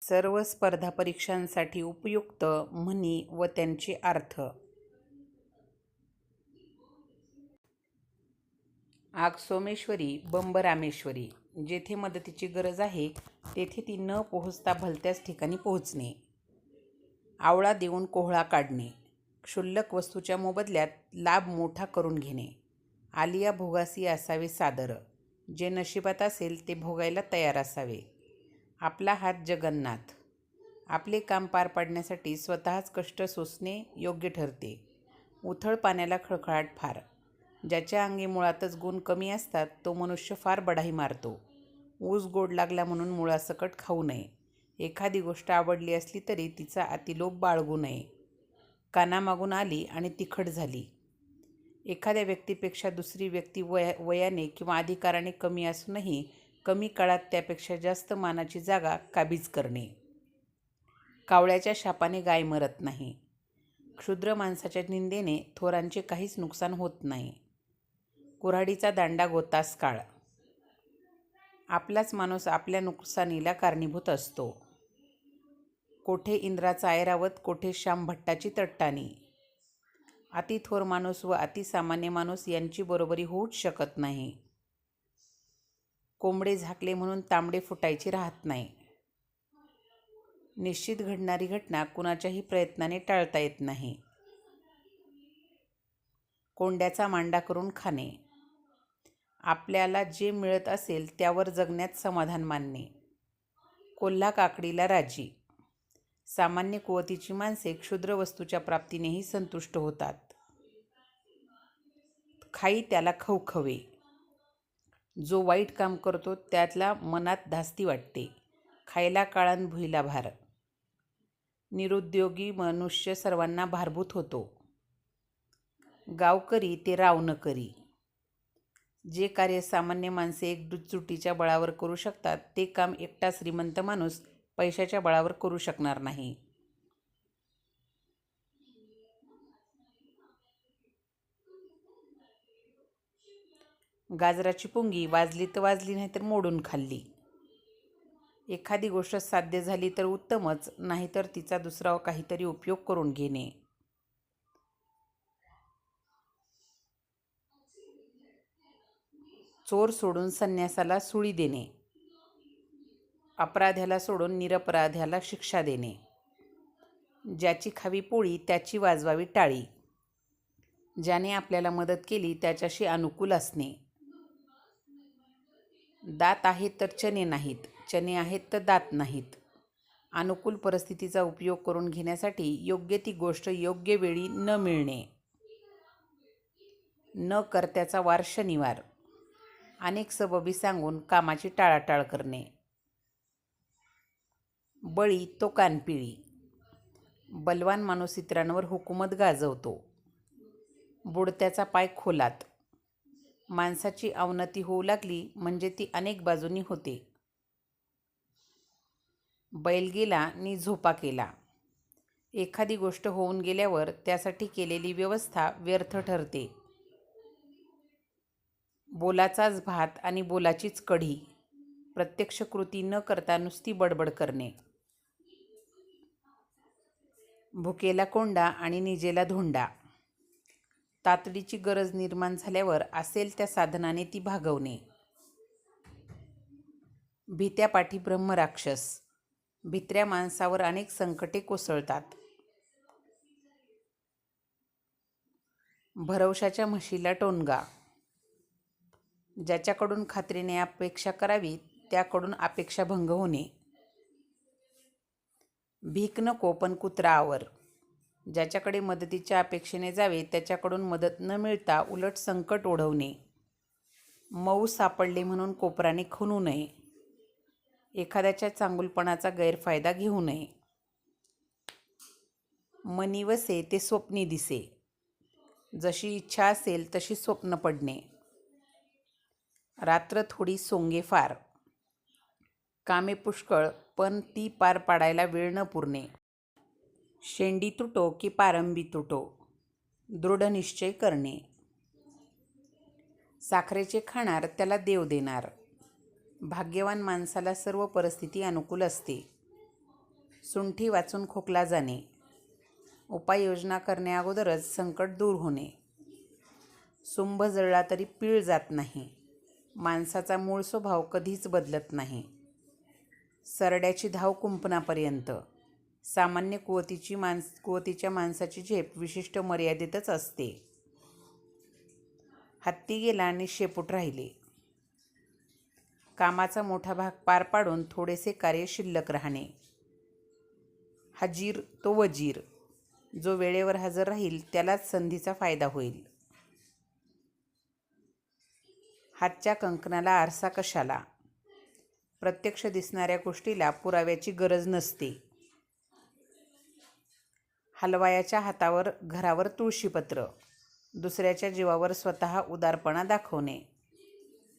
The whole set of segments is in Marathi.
सर्व स्पर्धा परीक्षांसाठी उपयुक्त म्हणी व त्यांचे अर्थ. आग सोमेश्वरी बंब रामेश्वरी जेथे मदतीची गरज आहे तेथे ती न पोहोचता भलत्याच ठिकाणी पोहोचणे. आवळा देऊन कोहळा काढणे. क्षुल्लक वस्तूच्या मोबदल्यात लाभ मोठा करून घेणे. आलिया भोगासी असावे सादर. जे नशिबात असेल ते भोगायला तयार असावे. आपला हात जगन्नाथ. आपले काम पार पाडण्यासाठी स्वतःच कष्ट सोसणे योग्य ठरते. उथळ पाण्याला खळखळाट फार. ज्याच्या अंगी मुळातच गुण कमी असतात तो मनुष्य फार बढाई मारतो. ऊस गोड लागला म्हणून मुळासकट खाऊ नये. एखादी गोष्ट आवडली असली तरी तिचा अतिलोभ बाळगू नये. कानामागून आली आणि तिखट झाली. एखाद्या व्यक्तीपेक्षा दुसरी व्यक्ती वया वयाने किंवा अधिकाराने कमी असूनही कमी काळात त्यापेक्षा जास्त मानाची जागा काबीज करणे. कावळ्याच्या शापाने गाय मरत नाही. क्षुद्र माणसाच्या निंदेने थोरांचे काहीच नुकसान होत नाही. कुऱ्हाडीचा दांडा गोतास काळ. आपलाच माणूस आपल्या नुकसानीला कारणीभूत असतो. कोठे इंद्राचा ऐरावत कोठे श्याम भट्टाची तट्टानी अति थोर माणूस व अतिसामान्य माणूस यांची बरोबरी होऊच शकत नाही. कोंबडे झाकले म्हणून तांबडे फुटायचे राहत नाही. निश्चित घडणारी घटना कुणाच्याही प्रयत्नाने टाळता येत नाही. कोंड्याचा मांडा करून खाणे. आपल्याला जे मिळत असेल त्यावर जगण्यात समाधान मानणे. कोल्हा काकडीला राजी. सामान्य कुवतीची माणसे क्षुद्र वस्तूच्या प्राप्तीनेही संतुष्ट होतात. खाई त्याला खवखवे. जो वाईट काम करतो त्यातला मनात धास्ती वाटते. खायला काळान भुईला भार. निरुद्योगी मनुष्य सर्वांना भारभूत होतो. गावकरी ते राव न करी. जे कार्य सामान्य माणसे एकजुटीच्या बळावर करू शकतात ते काम एकटा श्रीमंत माणूस पैशाच्या बळावर करू शकणार नाही. गाजराची पुंगी वाजली तर वाजली नाही तर मोडून खाल्ली. एखादी गोष्ट साध्य झाली तर उत्तमच नाहीतर तिचा दुसरा काहीतरी उपयोग करून घेणे. चोर सोडून संन्यासाला सुळी देणे. अपराध्याला सोडून निरपराध्याला शिक्षा देणे. ज्याची खावी पोळी त्याची वाजवावी टाळी. ज्याने आपल्याला मदत केली त्याच्याशी अनुकूल असणे. दात आहेत तर चणे नाहीत. चणे आहेत तर दात नाहीत. अनुकूल परिस्थितीचा उपयोग करून घेण्यासाठी योग्य ती गोष्ट योग्य वेळी न मिळणे. न करत्याचा वार शनिवार. अनेक सबबी सांगून कामाची टाळाटाळ करणे. बळी तो कानपिळी. बलवान माणूस इतरांवर हुकूमत गाजवतो. बुडत्याचा पाय खोलात. माणसाची अवनती होऊ लागली म्हणजे ती अनेक बाजूंनी होते. बैल गेला नि झोपा केला. एखादी गोष्ट होऊन गेल्यावर त्यासाठी केलेली व्यवस्था व्यर्थ ठरते. बोलाचाच भात आणि बोलाचीच कढी. प्रत्यक्ष कृती न करता नुसती बडबड करणे. भुकेला कोंडा आणि निजेला धोंडा. तातडीची गरज निर्माण झाल्यावर असेल त्या साधनाने ती भागवणे. भीत्यापाठी ब्रह्मराक्षस भित्र्या माणसावर अनेक संकटे कोसळतात. भरवशाच्या म्हशीला टोनगा. ज्याच्याकडून खात्रीने अपेक्षा करावी त्याकडून अपेक्षा भंग होणे. भीक नको पण कुत्रा आवर. ज्याच्याकडे मदतीच्या अपेक्षेने जावे त्याच्याकडून मदत न मिळता उलट संकट ओढवणे. मऊ सापडले म्हणून कोपराने खुनू नये. एखाद्याच्या चांगुलपणाचा गैरफायदा घेऊ नये. मनी वसे ते स्वप्नी दिसे. जशी इच्छा असेल तशी स्वप्न पडणे. रात्र थोडी सोंगे फार. कामे पुष्कळ पण ती पार पाडायला वेळ न पुरणे. शेंडी तुटो की पारंबी तुटो? दृढ निश्चय करणे. साखरेचे खाणार त्याला देव देणार. भाग्यवान माणसाला सर्व परिस्थिती अनुकूल असते. सुंठी वाचून खोकला जाणे. उपाययोजना करण्याअगोदरच संकट दूर होणे. सुंभ जळला तरी पीळ जात नाही. माणसाचा मूळ स्वभाव कधीच बदलत नाही. सरड्याची धाव कुंपणापर्यंत. सामान्य कुवतीची माणस कुवतीच्या माणसाची झेप विशिष्ट मर्यादेतच असते. हत्ती गेला आणि शेपूट राहिले. कामाचा मोठा भाग पार पाडून थोडेसे कार्य शिल्लक राहणे. हजीर तो वजीर. जो वेळेवर हजर राहील त्यालाच संधीचा फायदा होईल. हातच्या कंकणाला आरसा कशाला? प्रत्यक्ष दिसणाऱ्या गोष्टीला पुराव्याची गरज नसते. हलवायाच्या हातावर घरावर तुळशीपत्र दुसऱ्याच्या जीवावर स्वतः उदारपणा दाखवणे.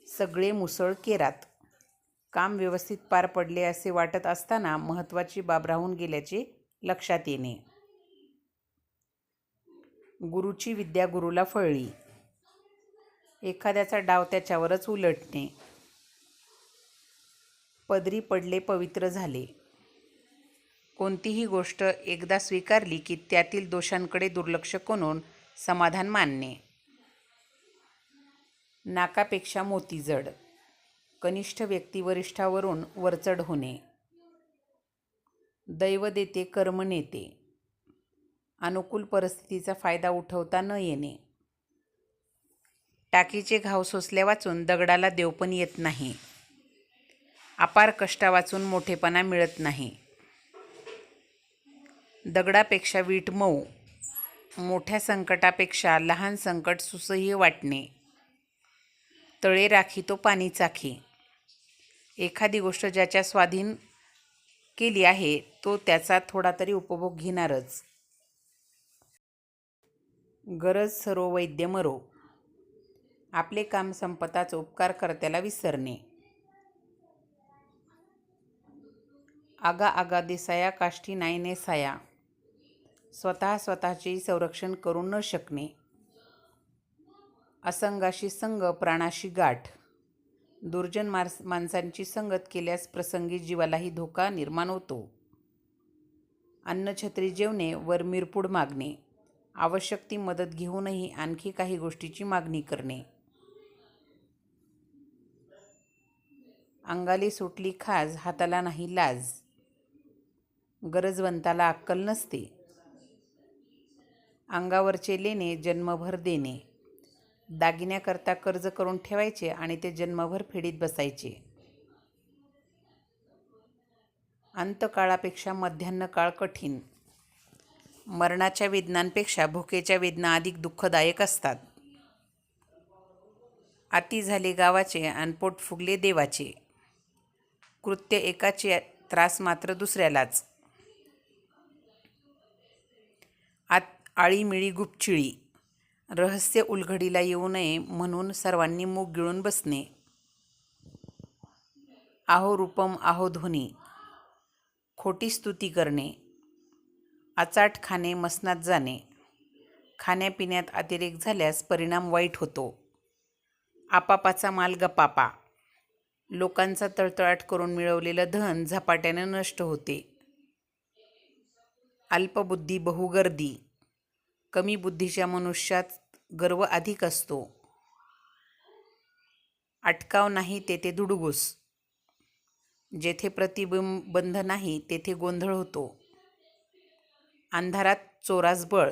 सगळे मुसळ केरात. काम व्यवस्थित पार पडले असे वाटत असताना महत्त्वाची बाब राहून गेल्याचे लक्षात येणे. गुरुची विद्या गुरुला फळली. एखाद्याचा डाव त्याच्यावरच उलटणे. पदरी पडले पवित्र झाले. कोणतीही गोष्ट एकदा स्वीकारली की त्यातील दोषांकडे दुर्लक्ष करून समाधान मानणे. नाकापेक्षा मोती जड कनिष्ठ व्यक्ती वरिष्ठावरून वरचढ होणे. दैव देते कर्म नेते. अनुकूल परिस्थितीचा फायदा उठवता न येणे. टाकीचे घाव सोसल्या वाचून दगडाला देवपण येत नाही. अपार कष्टा वाचून मोठेपणा मिळत नाही. दगडापेक्षा वीट मऊ मोठ्या संकटापेक्षा लहान संकट सुसह्य वाटणे. तळे राखी तो पाणी चाखी. एखादी गोष्ट ज्याच्या स्वाधीन केली आहे तो त्याचा थोडा तरी उपभोग घेणारच. गरज सर्व वैद्य मरो. आपले काम संपताच उपकार करत्याला विसरणे. आगा आगा दिसाया काष्टी नाही नेसाया. स्वतः स्वतःचे संरक्षण करू न शकणे. असंगाशी संग प्राणाशी गाठ. दुर्जन मार्स माणसांची संगत केल्यास प्रसंगी जीवालाही धोका निर्माण होतो. अन्नछत्री जेवणे वर मिरपूड मागणे. आवश्यक ती मदत घेऊनही आणखी काही गोष्टीची मागणी करणे. अंगाली सुटली खाज हाताला नाही लाज. गरजवंताला अक्कल नसते. अंगावरचे लेणे जन्मभर देणे. दागिन्याकरता कर्ज करून ठेवायचे आणि ते जन्मभर फेडीत बसायचे. अंतकाळापेक्षा मध्यान्ह काळ कठीण. मरणाच्या वेदनांपेक्षा भुकेच्या वेदना अधिक दुःखदायक असतात. आती झाले गावाचे आणि पोट फुगले देवाचे. कृत्य एकाचे त्रास मात्र दुसऱ्यालाच. आत आळीमिळी गुपचिळी. रहस्य उलघडीला येऊ नये म्हणून सर्वांनी मूग गिळून बसणे. आहो रूपम आहो ध्वनी. खोटी स्तुती करणे. आचाट खाणे मसनात जाणे. खाण्यापिण्यात अतिरेक झाल्यास परिणाम वाईट होतो. आपापाचा माल गपापा. लोकांचा तळतळाट करून मिळवलेलं धन झपाट्याने नष्ट होते. अल्पबुद्धी बहुगर्दी कमी बुद्धीच्या मनुष्यात गर्व अधिक असतो. अटकाव नाही तेथे दुडगुस. जेथे प्रतिबिंबंध नाही तेथे गोंधळ होतो. अंधारात चोरास बळ.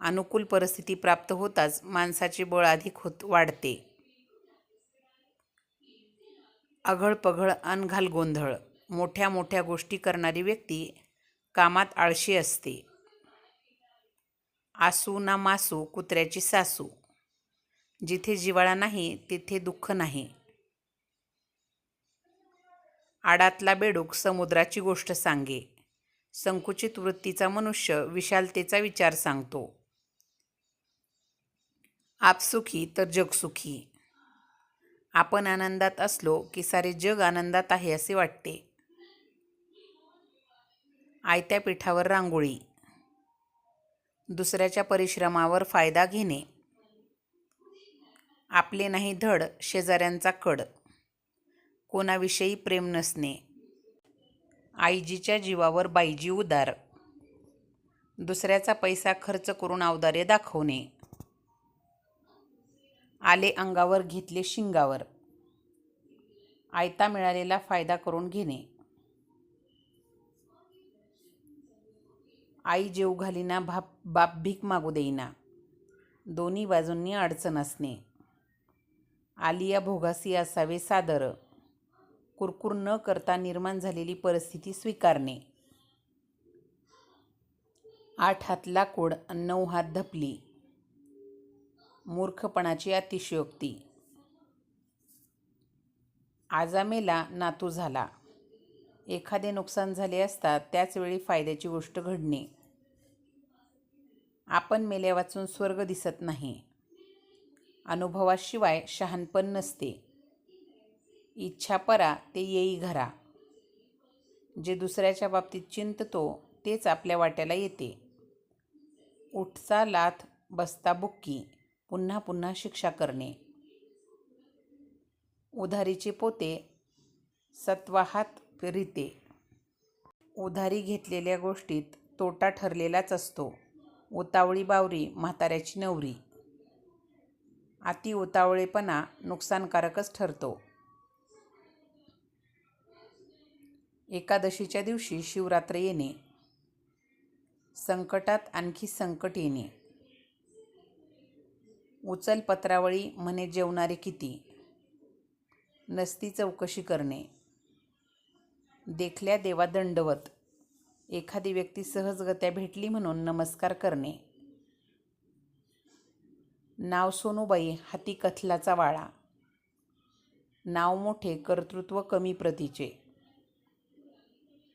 अनुकूल परिस्थिती प्राप्त होताच माणसाचे बळ अधिक होत वाढते. अघळपघळ अनघाल गोंधळ. मोठ्या मोठ्या गोष्टी करणारी व्यक्ती कामात आळशी असते. आसू ना मासू कुत्र्याची सासू. जिथे जिवाळा नाही तिथे दुःख नाही. आडातला बेडूक समुद्राची गोष्ट सांगे. संकुचित वृत्तीचा मनुष्य विशालतेचा विचार सांगतो. आपसुखी तर जगसुखी आपण आनंदात असलो की सारे जग आनंदात आहे असे वाटते. आयत्या पिठावर रांगोळी. दुसऱ्याच्या परिश्रमावर फायदा घेणे. आपले नाही धड शेजाऱ्यांचा कड. कोणाविषयी प्रेम नसणे. आईजीच्या जीवावर बाईजी उदार. दुसऱ्याचा पैसा खर्च करून अवदारे दाखवणे. आले अंगावर घेतले शिंगावर. आयता मिळालेला फायदा करून घेणे. आई जेव घालीना भाप बाप भीक मागू देईना. दोन्ही बाजूंनी अडचण असणे. आलिया भोगासी असावे सादर. कुरकुर न करता निर्माण झालेली परिस्थिती स्वीकारणे. आठ हात लाकूड नऊ हात धपली. मूर्खपणाची अतिशयोक्ती. आजामेला नातू झाला. एखादे नुकसान झाले असता त्याचवेळी फायद्याची गोष्ट घडणे. आपण मेल्या वाचून स्वर्ग दिसत नाही. अनुभवाशिवाय शहाणपण नसते. इच्छा परा ते येई घरा. जे दुसऱ्याच्या बाबतीत चिंततो तेच आपल्या वाट्याला येते. उठचा लाथ बसता बुक्की पुन्हा पुन्हा शिक्षा करणे. उधारीचे पोते सत्वाहात रीते. उधारी घेतलेल्या गोष्टीत तोटा ठरलेलाच असतो. उतावळी बावरी म्हाताऱ्याची नवरी. अति उतावळेपणा नुकसानकारकच ठरतो. एकादशीच्या दिवशी शिवरात्र येणे. संकटात आणखी संकट येणे. उचल पत्रावळी म्हणे जेवणारे किती? नसती चौकशी करणे. देखल्या देवा दंडवत एखादी व्यक्ती सहजगत्या भेटली म्हणून नमस्कार करणे. नाव सोनूबाई हाती कथलाचा वाळा. नाव मोठे कर्तृत्व कमी प्रतीचे.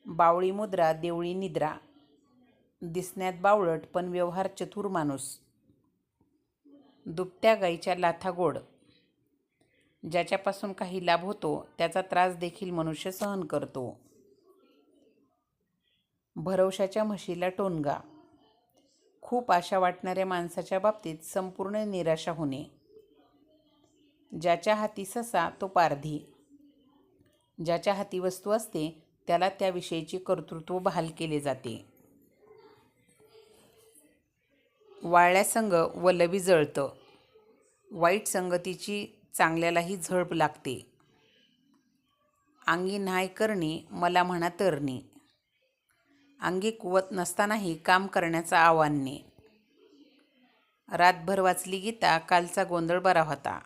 बावळी मुद्रा देवळी निद्रा. दिसण्यात बावळट पण व्यवहार चतुर माणूस. दुपट्या गाईच्या लाथा गोड. ज्याच्यापासून काही लाभ होतो त्याचा त्रास देखील मनुष्य सहन करतो. भरवशाच्या म्हशीला टोनगा. खूप आशा वाटणाऱ्या माणसाच्या बाबतीत संपूर्ण निराशा होणे. ज्याच्या हाती ससा तो पारधी. ज्याच्या हाती वस्तू असते त्याला त्याविषयीचे कर्तृत्व बहाल केले जाते. वाळल्या संग वलवी जळतं. वाईट संगतीची चांगल्यालाही झळप लागते. अंगी न्हाय करणे मला म्हणा तरणी. अंगी कुवत नसतानाही काम करण्याचं आव्हानने रातभर वाचली गीता कालचा गोंधळ बरा होता.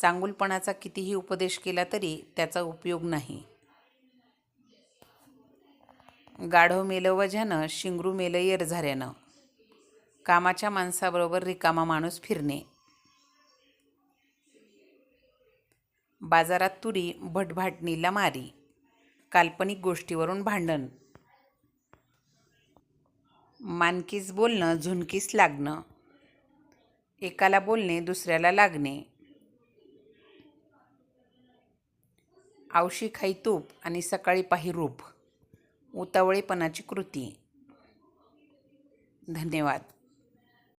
चांगुलपणाचा कितीही उपदेश केला तरी त्याचा उपयोग नाही. गाढव मेलं वझ्यानं शिंगरू मेलं येरझाऱ्यानं. कामाच्या माणसाबरोबर रिकामा माणूस फिरणे. बाजारात तुरी भटभाटणीला मारी. काल्पनिक गोष्टीवरून भांडण. मानकीस बोलणं झुणकीस लागणं. एकाला बोलणे दुसऱ्याला लागणे. आवशी खाई तूप आणि सकाळी पाही रूप. उतावळेपणाची कृती. धन्यवाद.